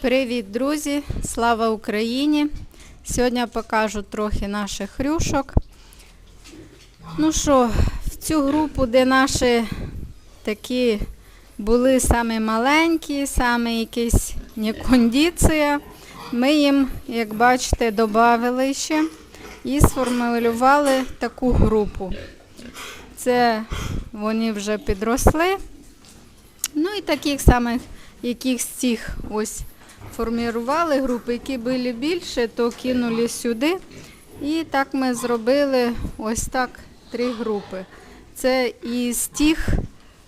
Привіт, друзі! Слава Україні! Сьогодні покажу трохи наших хрюшок. Ну що, в цю групу, де наші такі були саме маленькі, саме якісь не кондиція, ми їм, як бачите, додали ще і сформулювали таку групу. Це вони вже підросли. Ну і таких самих, яких з цих ось формували групи, які були більше, то кинули сюди. І так ми зробили ось так три групи. Це із тих,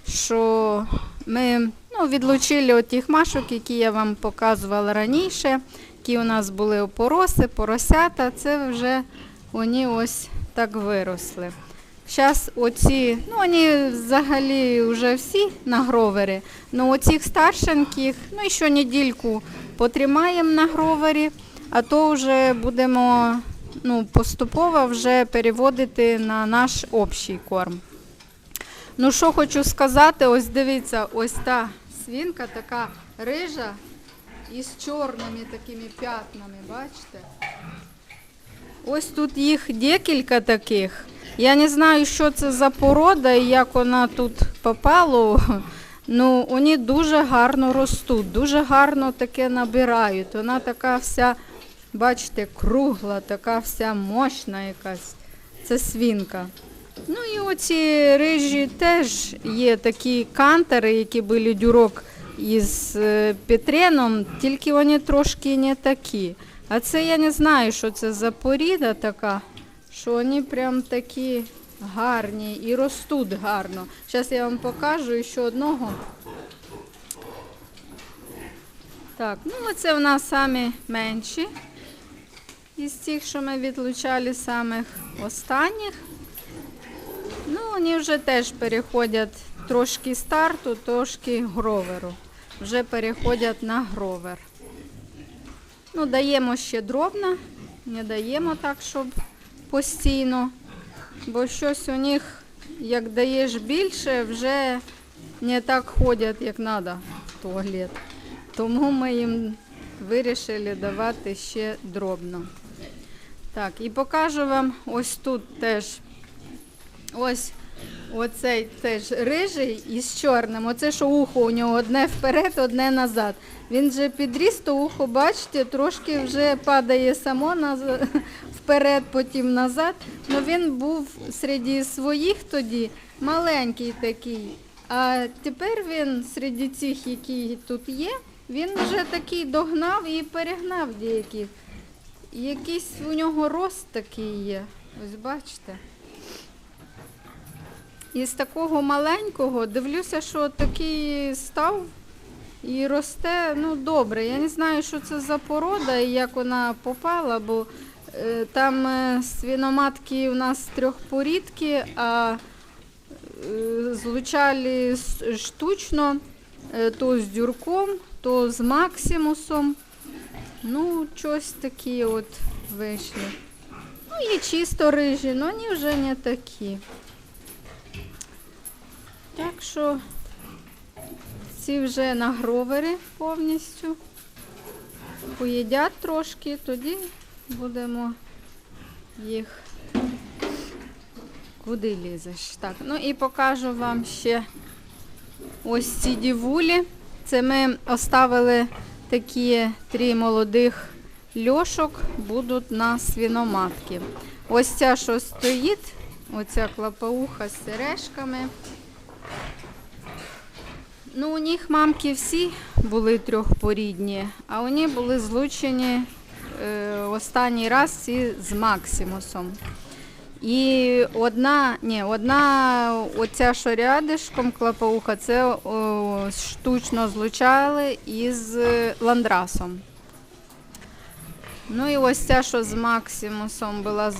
що ми ну, відлучили от тих машок, які я вам показувала раніше, які у нас були опороси, поросята, це вже вони ось так виросли. Зараз оці, ну вони взагалі вже всі на гровері, ну оцих старшеньких, ну і ще недільку потримаємо на гровері, а то вже будемо ну, поступово вже переводити на наш общий корм. Ну що хочу сказати, ось дивіться, ось та свинка така рижа із чорними такими п'ятнами, бачите? Ось тут їх декілька таких. Я не знаю, що це за порода і як вона тут попала. Ну, вони дуже гарно ростуть, дуже гарно таке набирають. Вона така вся, бачите, кругла, така вся мощна якась. Це свинка. Ну і оці рижі теж є такі кантери, які були дюрок із е, Петреном, тільки вони трошки не такі. А це я не знаю, що це за поріда така, що вони прям такі гарні і ростуть гарно. Зараз я вам покажу ще одного. Так, ну оце в нас самі менші із тих, що ми відлучали самих останніх. Ну, вони вже теж переходять трошки старту, трошки гроверу. Вже переходять на гровер. Ну, даємо ще дробно, не даємо так, щоб постійно, бо щось у них, як даєш більше, вже не так ходять, як треба в туалет. Тому ми їм вирішили давати ще дробно. Так, і покажу вам ось тут теж ось оцей теж рижий із чорним. Оце що ухо у нього одне вперед, одне назад. Він вже підріс, то ухо, бачите, трошки вже падає само наз- вперед, потім назад. Ну він був серед своїх тоді маленький такий. А тепер він серед цих, які тут є, він вже такий догнав і перегнав деяких. Якийсь у нього рост такий є. Ось бачите. Із такого маленького дивлюся, що такий став і росте ну, добре. Я не знаю, що це за порода і як вона попала, бо там е, свиноматки у нас трьохпорідки, а е, злучали штучно, е, то з дюрком, то з максимусом. Ну, щось такі от вийшли. Ну, є чисто рижі, але вони вже не такі. Так що ці вже на гровери повністю. Поїдять трошки, тоді будемо їх куди лізеш. Так, ну і покажу вам ще ось ці дівулі. Це ми оставили такі три молодих льошок, будуть на свиноматки. Ось ця, що стоїть, оця клапауха з сережками. Ну, у них мамки всі були трьохпорідні, а вони були злучені останній раз з Максимусом. І одна, ні, одна оця що рядишком клапауха, це о, штучно злучали із е, ландрасом. Ну і ось ця, що з Максимусом була,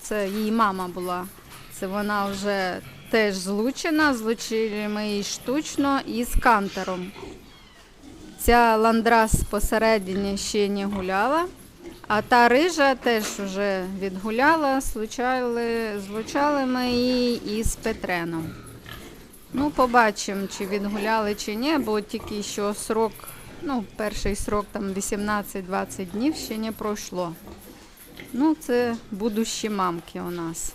це її мама була. Це вона вже теж злучена, злучили ми її штучно із кантером. Ця ландрас посередині ще не гуляла, а та рижа теж вже відгуляла, злучали, злучали ми її із Петреном. Ну, побачимо, чи відгуляли, чи ні, бо тільки що срок ну, перший срок там 18-20 днів ще не пройшло. Ну, це будущі мамки у нас.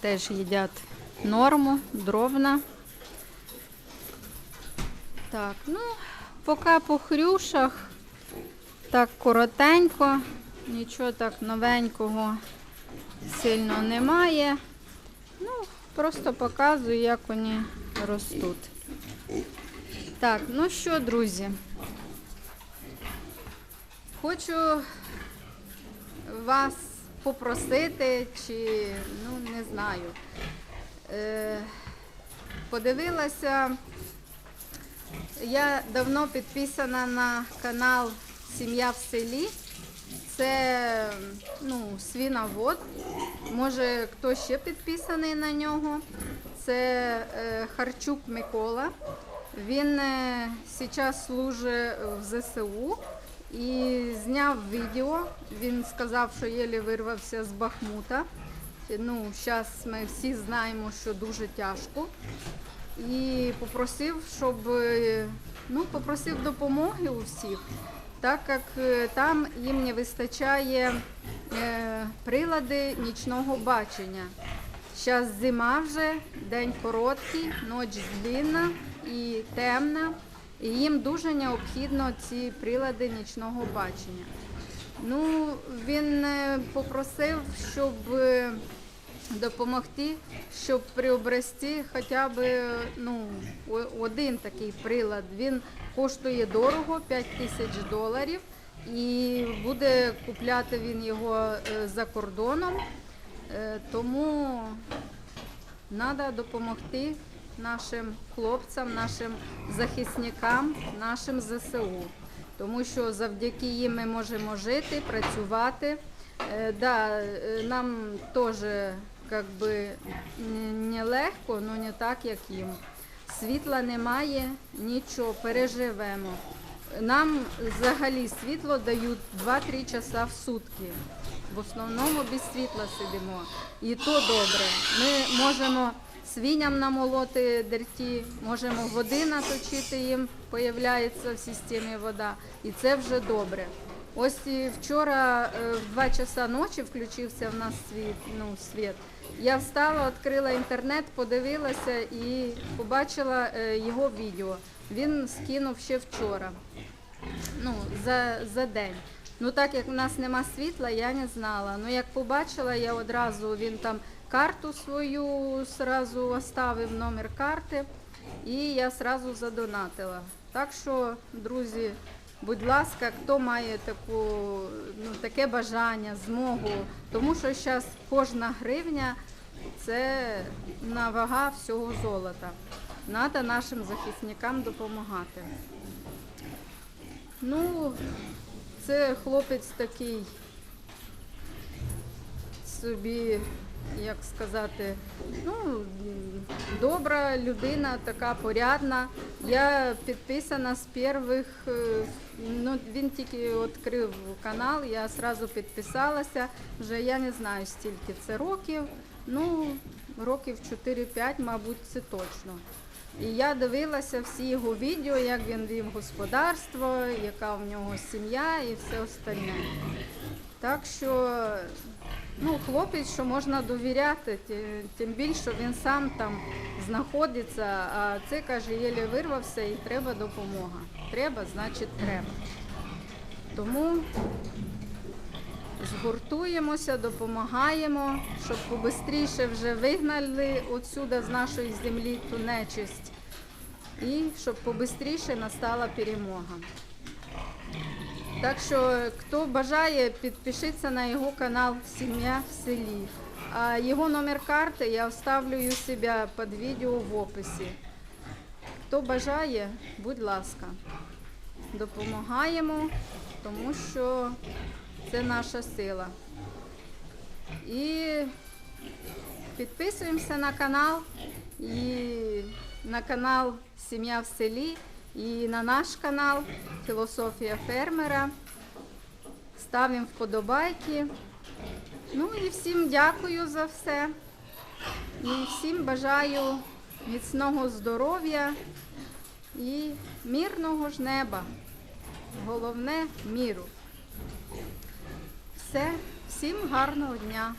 Теж їдять норму, дровна. Так, ну, поки по хрюшах, так коротенько, нічого так новенького сильно немає. Ну, просто показую, як вони ростуть. Так, ну що, друзі, хочу вас попросити, чи ну не знаю. Е, подивилася, я давно підписана на канал Сім'я в селі. Це ну, свіновод. Може, хто ще підписаний на нього. Це е, Харчук Микола. Він е, зараз служить в ЗСУ і зняв відео. Він сказав, що єлі вирвався з Бахмута. Ну, зараз ми всі знаємо, що дуже тяжко. І попросив, щоб е, ну, попросив допомоги у всіх, так як е, там їм не вистачає е, прилади нічного бачення. Зараз зима вже, день короткий, ніч длинна і темна. І їм дуже необхідно ці прилади нічного бачення. Ну, він е, попросив, щоб допомогти, щоб приобрести хоча б ну, один такий прилад. Він коштує дорого, 5 тисяч доларів, і буде купляти він його е, за кордоном. Е, Тому треба допомогти нашим хлопцям, нашим захисникам, нашим ЗСУ. Тому що завдяки їм ми можемо жити, працювати. Е, да, нам теж как би, нелегко, але не так, як їм. Світла немає, нічого, переживемо. Нам взагалі світло дають 2-3 часа в сутки. В основному без світла сидимо. І то добре. Ми можемо свиням намолоти дерті, можемо води наточити їм, появляється в системі вода. І це вже добре. Ось вчора е, в 2 часа ночі включився в нас світ, ну, світ. Я встала, відкрила інтернет, подивилася і побачила е, його відео. Він скинув ще вчора ну, за, за день. Ну так як в нас нема світла, я не знала. Ну як побачила, я одразу він там карту свою сразу оставив, номер карти, і я сразу задонатила. Так що, друзі, будь ласка, хто має таку, ну, таке бажання, змогу, тому що зараз кожна гривня це на вага всього золота. Треба нашим захисникам допомагати. Ну, це хлопець такий собі, як сказати, ну, добра людина, така порядна. Я підписана з перших, е, ну, він тільки відкрив канал, я одразу підписалася. Вже я не знаю, стільки це років. Ну, років 4-5, мабуть, це точно. І я дивилася всі його відео, як він вів господарство, яка в нього сім'я і все остальне. Так що, ну, хлопець, що можна довіряти, тим більше він сам там знаходиться, а це каже, єлі вирвався і треба допомога. Треба, значить треба. Тому згуртуємося, допомагаємо, щоб побистріше вже вигнали отсюда з нашої землі ту нечисть. І щоб побистріше настала перемога. Так що, хто бажає, підпишіться на його канал Сім'я в селі. А його номер карти я оставлю у себе під відео в описі. Хто бажає, будь ласка, допомагаємо, тому що це наша сила. І підписуємося на канал і на канал Сім'я в селі і на наш канал Філософія фермера. Ставимо вподобайки. Ну і всім дякую за все. І всім бажаю міцного здоров'я, і мирного ж неба. Головне міру. Все, всім гарного дня.